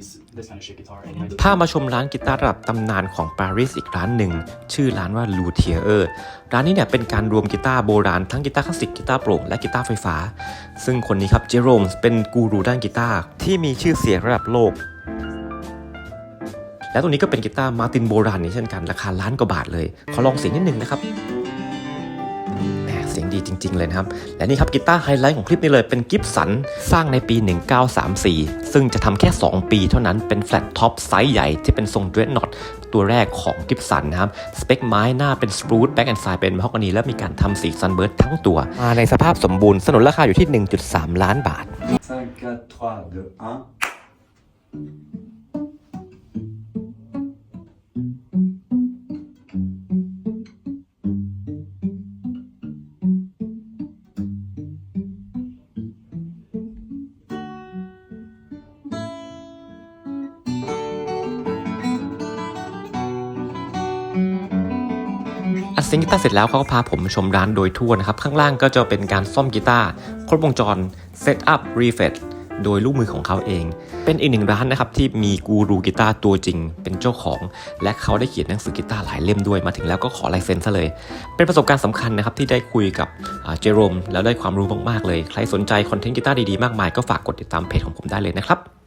these this kind of shit guitar in my พามาชมร้านกีตาร์ระดับตำนานของปารีสอีกร้านหนึ่ง ชื่อร้านว่า l u t i e r ร้านนี้เนี่ยเป็นการรวมกีตาร์โบราณทั้งกีตาร์คลาสสิกกีตาร์โปร่งและกีตาร์ไฟฟ้า ซึ่งคนนี้ครับเจโรมเป็นกูรูด้านกีตาร์ที่มีชื่อเสียงระดับโลก และตัวนี้ก็เป็นกีตาร์มาร์ตินโบราณนี้เช่นกันราคาล้านกว่าบาทเลยขอลองเสียงนิดนึงนะครับแหมเสียง ดีจริง ๆ เลยนะครับ และนี่ครับกีตาร์ไฮไลท์ของคลิปนี้เลยเป็นกิฟสันสร้างในปี 1934 ซึ่งจะทำแค่ 2 ปีเท่านั้นเป็นแฟลตท็อปไซส์ใหญ่ที่เป็นทรงเดรดน็อตตัวแรกของกิฟสันนะครับ สเปคไม้หน้าเป็นสปรูตแบ็กแอนด์ไซด์เป็นมะฮอกกานีและมีการทำสีซันเบิร์ดทั้งตัว มาในสภาพสมบูรณ์สนุนราคาอยู่ที่ 1.3 ล้านบาท 5, 4, 3, 2, 1. อัดเสียงกีตาร์เสร็จแล้วเขาก็พาผมชมร้านโดยทั่วนะครับ ข้างล่างก็จะเป็นการซ่อมกีตาร์ครบวงจรเซตอัพรีเฟดโดยลูกมือของเขาเอง เป็นอีกหนึ่งร้านนะครับที่มีกูรูกีตาร์ตัวจริง เป็นเจ้าของ และเขาได้เขียนหนังสือกีตาร์หลายเล่มด้วยมาถึงแล้วก็ขอลายเซ็นซะเลย เป็นประสบการณ์สำคัญนะครับที่ได้คุยกับเจโรมแล้วได้ความรู้มากๆเลย ใครสนใจคอนเทนต์กีตาร์ดีๆมากมายก็ฝากกดติดตามเพจของผมได้เลยนะครับ